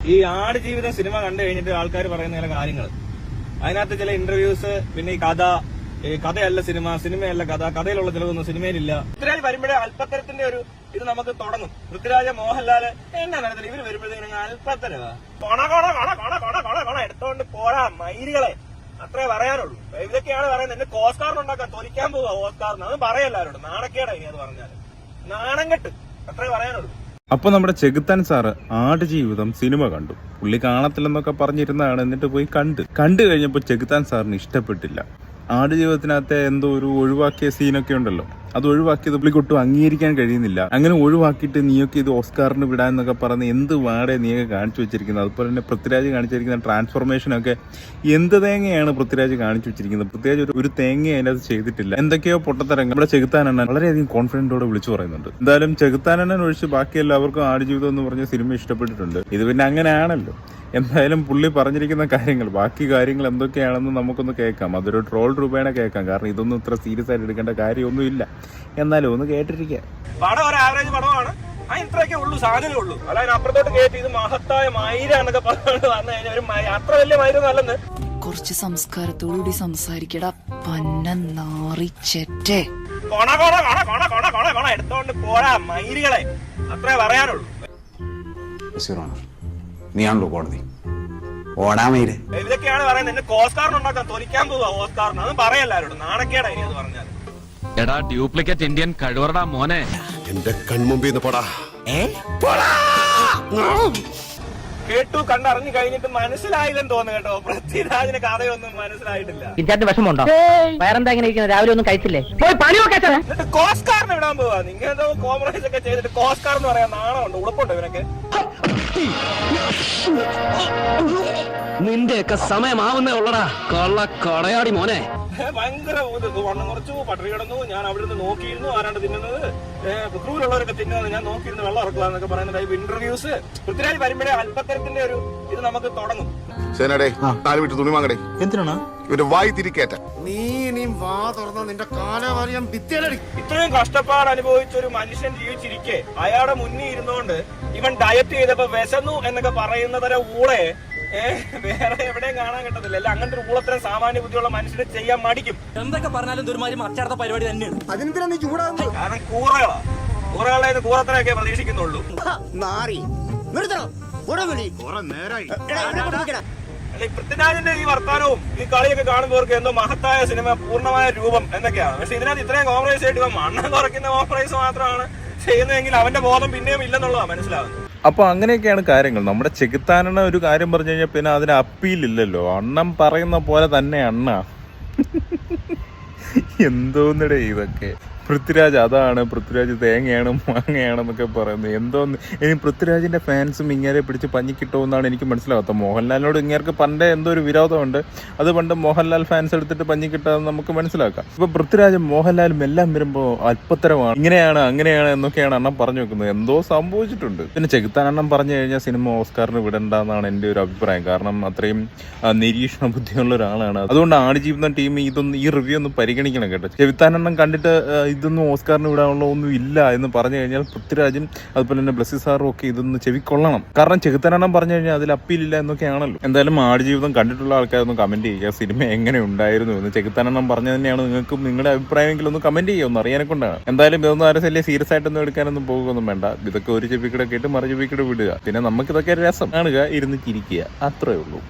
ഈ ആട് ജീവിത സിനിമ കണ്ടു കഴിഞ്ഞിട്ട് ആൾക്കാർ പറയുന്ന ചില കാര്യങ്ങൾ അതിനകത്ത് ചില ഇന്റർവ്യൂസ് പിന്നെ ഈ കഥ കഥയല്ല സിനിമ സിനിമയല്ല കഥ കഥയിലുള്ള ചിലതൊന്നും സിനിമയിലില്ല. പൃഥ്വിരാജ് വരുമ്പോഴേ അല്പത്തരത്തിന്റെ ഒരു ഇത് നമുക്ക് തുടങ്ങും. പൃഥ്വിരാജ് മോഹൻലാൽ എന്നാ നടത്തില്ല ഇവർ വരുമ്പോഴത്തേക്കും എടുത്തോണ്ട് പോരാ മയിലുകളെ അത്രേ പറയാനുള്ളൂ. ഇതൊക്കെയാണ് പറയുന്നത്. എന്റെ ഓസ്കാറിനുണ്ടാക്കാൻ തൊലിക്കാൻ പോവാ ഓസ്കാറിന് അത് പറയല്ലാരോട് നാണക്കേടായി അത് പറഞ്ഞാൽ. നാണം കെട്ട്. അത്രേ പറയാനുള്ളൂ. അപ്പൊ നമ്മുടെ ചെകുത്താൻ സാറ് ആടുജീവിതം സിനിമ കണ്ടു. പുള്ളി കാണത്തില്ലെന്നൊക്കെ പറഞ്ഞിരുന്നതാണ് എന്നിട്ട് പോയി കണ്ട്. കണ്ടു കഴിഞ്ഞപ്പോൾ ചെകുത്താൻ സാറിന് ഇഷ്ടപ്പെട്ടില്ല. ആടുജീവിതത്തിനകത്തെ എന്തോ ഒരു ഒഴിവാക്കിയ സീനൊക്കെ ഉണ്ടല്ലോ. അത് ഒഴിവാക്കിയത് പുള്ളിക്കൊട്ടും അംഗീകരിക്കാൻ കഴിയുന്നില്ല. അങ്ങനെ ഒഴിവാക്കിയിട്ട് നീയൊക്കെ ഇത് ഓസ്കാറിന് വിടാന്നൊക്കെ പറഞ്ഞ് എന്ത് വാടേ നീയൊക്കെ കാണിച്ചു വെച്ചിരിക്കുന്നത്? അതുപോലെ തന്നെ പൃഥ്വിരാജ് കാണിച്ചിരിക്കുന്ന ട്രാൻസ്ഫോർമേഷനൊക്കെ എന്ത് തേങ്ങയാണ് പൃഥ്വിരാജ് കാണിച്ചു വെച്ചിരിക്കുന്നത്? പൃഥ്വിരാജ് ഒരു ഒരു തേങ്ങ അതിനകത്ത് ചെയ്തിട്ടില്ല. എന്തൊക്കെയോ പൊട്ടത്തരങ്ങൾ. നമ്മുടെ ചെകുത്താനണ്ണൻ വളരെയധികം കോൺഫിഡന്റോടെ വിളിച്ചു പറയുന്നുണ്ട്. എന്തായാലും ചെകുത്താനണ്ണൻ ഒഴിച്ച് ബാക്കി എല്ലാവർക്കും ആടുജീവിതം എന്ന് പറഞ്ഞ സിനിമ ഇഷ്ടപ്പെട്ടിട്ടുണ്ട്. ഇത് പിന്നെ അങ്ങനെയാണല്ലോ. എന്തായാലും പുള്ളി പറഞ്ഞിരിക്കുന്ന കാര്യങ്ങൾ ബാക്കി കാര്യങ്ങൾ എന്തൊക്കെയാണെന്ന് നമുക്കൊന്ന് കേൾക്കാം. അതൊരു ട്രോൾ രൂപേണ കേൾക്കാം. കാരണം ഇതൊന്നും ഇത്ര സീരിയസ് ആയിട്ട് എടുക്കേണ്ട കാര്യമൊന്നും ഇല്ല എന്നാലും ഒന്ന് കേട്ടിരിക്കുക പടം ഒരു ആവറേജ് പടമാണ്. ആ ഇത്രയൊക്കെ ഉള്ളൂ സാധനമേ ഉള്ളൂ. അല്ല അപ്പുറത്തോട്ട് കയറ്റി ഇത് മഹത്തായ മൈര എന്നൊക്കെ പറഞ്ഞു വന്നു കഴിഞ്ഞാൽ ഒരു അത്ര വലിയ മൈര നല്ലെന്ന് കുറച്ച് സംസ്കാരത്തോടുകൂടി സംസാരിക്കടാ. പന്ന നാറിച്ചെറ്റേ കൊണ കൊണ കൊണ കൊണ കൊണ കൊണ കൊണ. എടുത്തോണ്ട് പോരാ മൈരുകളെ അത്രേ പറയാനുള്ളൂ. യെസ് ആണല്ലോ കോടതി ഓടാമയിൽ ഇതൊക്കെയാണ് പറയുന്നത്. എന്റെ ഓസ്കാറിനുണ്ടാക്കാൻ തൊലിക്കാൻ പോവാ ഓസ്കാറിന്. അത് പറയല്ലാരോട് നാണക്കേടായി അത് പറഞ്ഞാൽ എടാ ഡ്യൂപ്ലിക്കേറ്റ് ഇന്ത്യൻ കഴിവറടാ മോനെ. എന്റെ കൺമുമ്പിൽ നിന്ന് പടാ. കേട്ടു കണ്ടറിഞ്ഞു കഴിഞ്ഞിട്ട് മനസ്സിലായില്ലെന്ന് തോന്നുന്നു കേട്ടോ. പൃഥ്വിരാജിന് കഥയൊന്നും മനസ്സിലായിട്ടില്ല. ഇൻചാർജ് വിഷമമുണ്ടോ? വയറെന്താ ഇങ്ങനെ ഇരിക്കുന്നത്? രാവിലെ ഒന്നും കഴിച്ചില്ലേ? പോയി പണി എന്നിട്ട് കോസ്കാറിന് വിടാൻ പോവാ. നിങ്ങൾ കോംപ്രമൈസ് ഒക്കെ ചെയ്തിട്ട് കോസ്കാർ എന്ന് പറയാൻ നാണമുണ്ട്. ഉടുപ്പുണ്ടോ ഇവരൊക്കെ നിന്റെയൊക്കെ സമയമാവുന്നേ ഉള്ളടാ. കള്ള കടയാടി മോനെ. ഭയങ്കര വണ്ണം കുറച്ചു. പട്ടറി കിടന്നു. ഞാൻ അവിടെ നിന്ന് നോക്കിയിരുന്നു ആരാണ്ട് തിന്നുന്നത്. പൃഥ്വിയിലുള്ളവരൊക്കെ തിന്നുന്നത്. ഞാൻ നോക്കിയിരുന്നു വെള്ളം ഇറക്കുക എന്നൊക്കെ പറയുന്നത്. ഇന്റർവ്യൂസ് പൃഥ്വിരാജ് വരുമ്പോഴേ അല്പത്തരത്തിന്റെ ഒരു ഇത് നമുക്ക് തുടങ്ങും. സേനടേ വിട്ട് തുണി വാങ്ങടേ എന്തിനാണ്? ഇവന്റെ വായി തിരിക്കേറ്റ നീ ഇനി വാ തുറന്ന നിന്റെ കാലവാരിയം ഭിത്തിയലടി. ഇത്രയും കഷ്ടപ്പാട് അനുഭവിച്ച ഒരു മനുഷ്യൻ ജീവിച്ചിരിക്കെ അയാളുടെ മുന്നിൽ ഇരുന്നുകൊണ്ട് ഇവൻ ഡയറ്റ് ചെയ്തപ്പോ വിശന്നു എന്നൊക്കെ പറയുന്നതര ഊളെ വേറെ എവിടെയും കാണാൻ കിട്ടത്തില്ല. അല്ല അങ്ങനത്തെ ഒരു ഊളത്തരം സാമാന്യ ബുദ്ധിയുള്ള മനുഷ്യനെ ചെയ്യാൻ മടിക്കും. എന്തൊക്കെ പറഞ്ഞാലും ദുരുമാരി പരിപാടി തന്നെയാണ്. അതിനെന്തിനാ നീ ചൂടാകുന്നത് കാരണം കൂറകളാ. കൂറത്തരൊക്കെ പ്രതീക്ഷിക്കുന്നുള്ളൂ. നാറി. നിർത്തണം. നേരായി. പൃഥ്വിരാജിന്റെ ഈ വർത്താനവും ഈ കളിയൊക്കെ കാണുന്നവർക്ക് എന്തോ മഹത്തായ സിനിമ പൂർണമായ രൂപം എന്നൊക്കെയാണ്. പക്ഷെ ഇതിനകത്ത് ഇത്രയും കോംപ്രമൈസ് ആയിട്ട് ഇവൻ മണ്ണം കുറയ്ക്കുന്ന കോംപ്രമൈസ് മാത്രമാണ് ചെയ്യുന്നതെങ്കിൽ അവന്റെ ബോധം പിന്നെയും ഇല്ലെന്നുള്ളതാണ് മനസ്സിലാവുന്നത്. അപ്പൊ അങ്ങനെയൊക്കെയാണ് കാര്യങ്ങൾ. നമ്മുടെ ചെകുത്താനണ്ണ ഒരു കാര്യം പറഞ്ഞു കഴിഞ്ഞാൽ പിന്നെ അതിന് അപ്പീലില്ലല്ലോ അണ്ണം പറയുന്ന പോലെ തന്നെ അണ്ണ. എന്തോന്നിടേ ഇതൊക്കെ. പൃഥ്വിരാജ് അതാണ് പൃഥ്വിരാജ് തേങ്ങയാണ് മാങ്ങയാണ് എന്നൊക്കെ പറയുന്നത് എന്തോന്ന്? ഇനി പൃഥ്വിരാജിന്റെ ഫാൻസും ഇങ്ങനെ പിടിച്ച് എന്നാണ് എനിക്ക് മനസ്സിലാകാത്തത് മോഹൻലാലിനോട് ഇങ്ങേർക്ക് പണ്ടേ എന്തോ ഒരു വിരോധമുണ്ട്. അത് പണ്ട് മോഹൻലാൽ ഫാൻസ് എടുത്തിട്ട് പഞ്ഞിക്കിട്ടാന്ന് നമുക്ക് മനസ്സിലാക്കാം. ഇപ്പൊ പൃഥ്വിരാജും മോഹൻലാലും എല്ലാം വരുമ്പോൾ അല്പത്തരമാണ്. ഇങ്ങനെയാണ് അങ്ങനെയാണ് എന്നൊക്കെയാണ് അണ്ണൻ പറഞ്ഞു വെക്കുന്നത്. എന്തോ സംഭവിച്ചിട്ടുണ്ട്. പിന്നെ ചെകുത്താൻ അണ്ണൻ പറഞ്ഞു കഴിഞ്ഞാൽ സിനിമ ഓസ്കാറിന് വിടണ്ടെന്നാണ് എന്റെ ഒരു അഭിപ്രായം. കാരണം അത്രയും നിരീക്ഷണ ബുദ്ധിയുള്ള ഒരാളാണ്. അതുകൊണ്ട് ആടുജീവിതം ടീം ഇതൊന്നും ഈ റിവ്യൂ ഒന്ന് പരിഗണിക്കണം കേട്ടോ. ചെകുത്താനെണ്ണം കണ്ടിട്ട് ആ, ഇതൊന്നും ഓസ്കാറിന് വിടാനുള്ള ഒന്നും ഇല്ല എന്ന് പറഞ്ഞു കഴിഞ്ഞാൽ പൃഥ്വിരാജും അതുപോലെ തന്നെ ബ്ലസ്സി സാറും ഒക്കെ ഇതൊന്ന് ചെവിക്കൊള്ളണം. കാരണം ചെകുത്തനാണം പറഞ്ഞു കഴിഞ്ഞാൽ അതിൽ അപ്പീലില്ല എന്നൊക്കെയാണല്ലോ എന്തായാലും ആടുജീവിതം കണ്ടിട്ടുള്ള ആൾക്കാരൊന്നും കമന്റ് ചെയ്യുക. സിനിമ എങ്ങനെ ഉണ്ടായിരുന്നു എന്ന് ചെകുത്തനാണം പറഞ്ഞു തന്നെയാണ് നിങ്ങൾക്കും നിങ്ങളുടെ അഭിപ്രായമെങ്കിലും ഒന്ന് കമന്റ് ചെയ്യുക. ഒന്ന് അറിയാനെ കൊണ്ടാണ്. എന്തായാലും ഇതൊന്നും ആരും വലിയ സീരിയസ് ആയിട്ടൊന്നും എടുക്കാനൊന്നും പോകുകയൊന്നും വേണ്ട. ഇതൊക്കെ ഒരു ചെവിക്കിടെ കേട്ട് മറു ചെവിക്കിടെ വിടുക. പിന്നെ നമുക്കിതൊക്കെ രസം. കാണുക ഇരുന്ന് ചിരിക്കുക. അത്രേ ഉള്ളൂ.